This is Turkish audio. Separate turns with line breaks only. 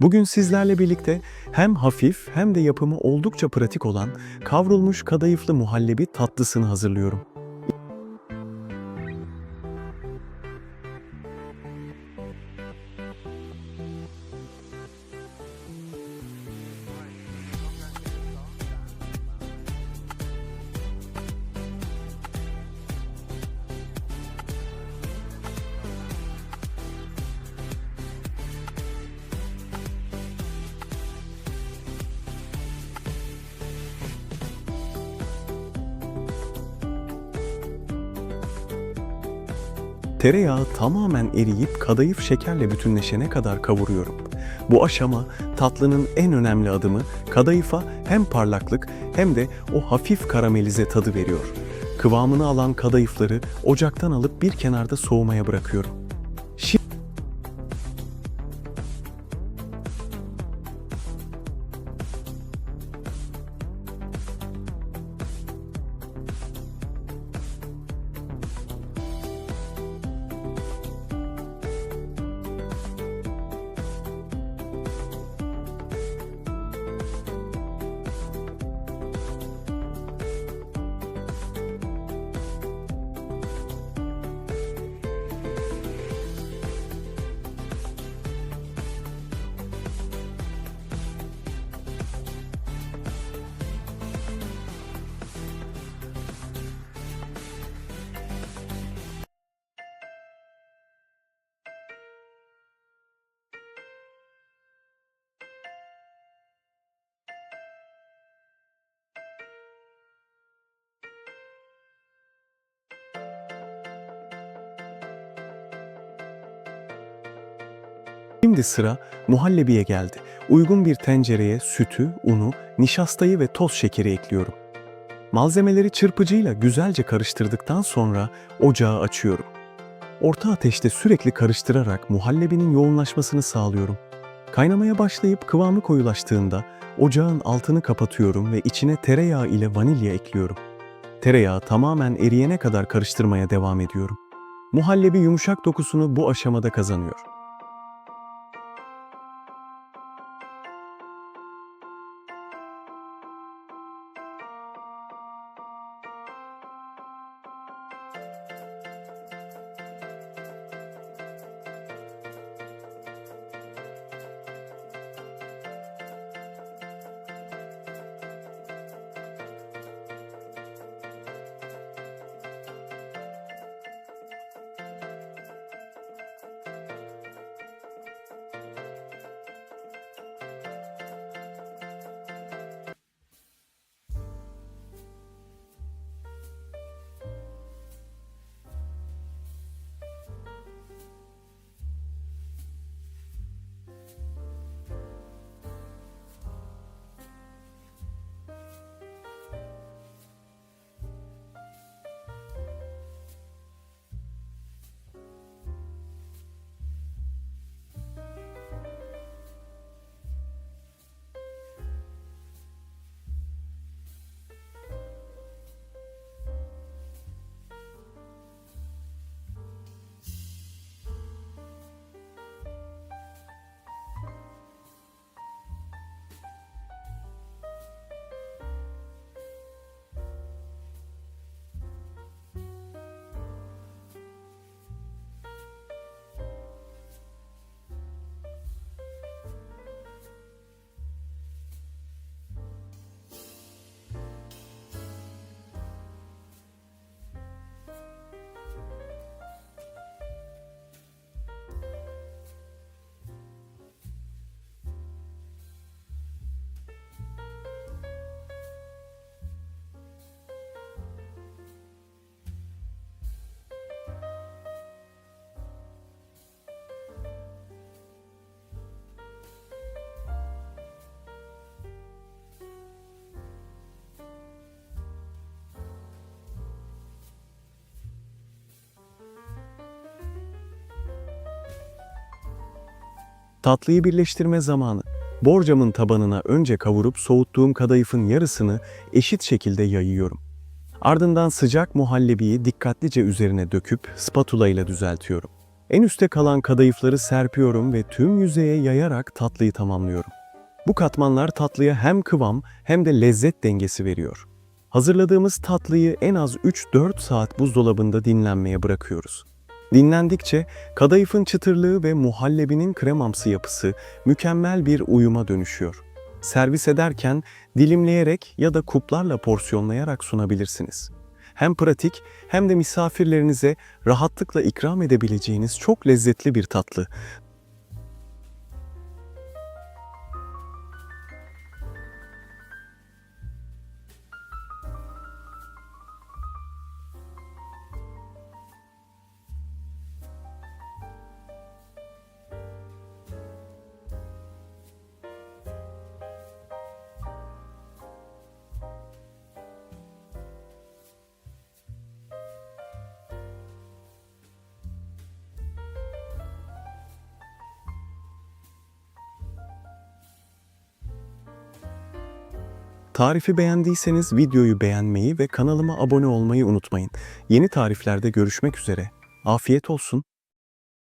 Bugün sizlerle birlikte hem hafif hem de yapımı oldukça pratik olan kavrulmuş kadayıflı muhallebi tatlısını hazırlıyorum. Tereyağı tamamen eriyip kadayıf şekerle bütünleşene kadar kavuruyorum. Bu aşama tatlının en önemli adımı kadayıfa hem parlaklık hem de o hafif karamelize tadı veriyor. Kıvamını alan kadayıfları ocaktan alıp bir kenarda soğumaya bırakıyorum. Şimdi sıra muhallebiye geldi. Uygun bir tencereye sütü, unu, nişastayı ve toz şekeri ekliyorum. Malzemeleri çırpıcıyla güzelce karıştırdıktan sonra ocağı açıyorum. Orta ateşte sürekli karıştırarak muhallebinin yoğunlaşmasını sağlıyorum. Kaynamaya başlayıp kıvamı koyulaştığında ocağın altını kapatıyorum ve içine tereyağı ile vanilya ekliyorum. Tereyağı tamamen eriyene kadar karıştırmaya devam ediyorum. Muhallebi yumuşak dokusunu bu aşamada kazanıyor. Tatlıyı birleştirme zamanı. Borcamın tabanına önce kavurup soğuttuğum kadayıfın yarısını eşit şekilde yayıyorum. Ardından sıcak muhallebiyi dikkatlice üzerine döküp spatula ile düzeltiyorum. En üste kalan kadayıfları serpiyorum ve tüm yüzeye yayarak tatlıyı tamamlıyorum. Bu katmanlar tatlıya hem kıvam hem de lezzet dengesi veriyor. Hazırladığımız tatlıyı en az 3-4 saat buzdolabında dinlenmeye bırakıyoruz. Dinlendikçe kadayıfın çıtırlığı ve muhallebinin kremamsı yapısı mükemmel bir uyuma dönüşüyor. Servis ederken dilimleyerek ya da kuplarla porsiyonlayarak sunabilirsiniz. Hem pratik hem de misafirlerinize rahatlıkla ikram edebileceğiniz çok lezzetli bir tatlı. Tarifi beğendiyseniz videoyu beğenmeyi ve kanalıma abone olmayı unutmayın. Yeni tariflerde görüşmek üzere. Afiyet olsun.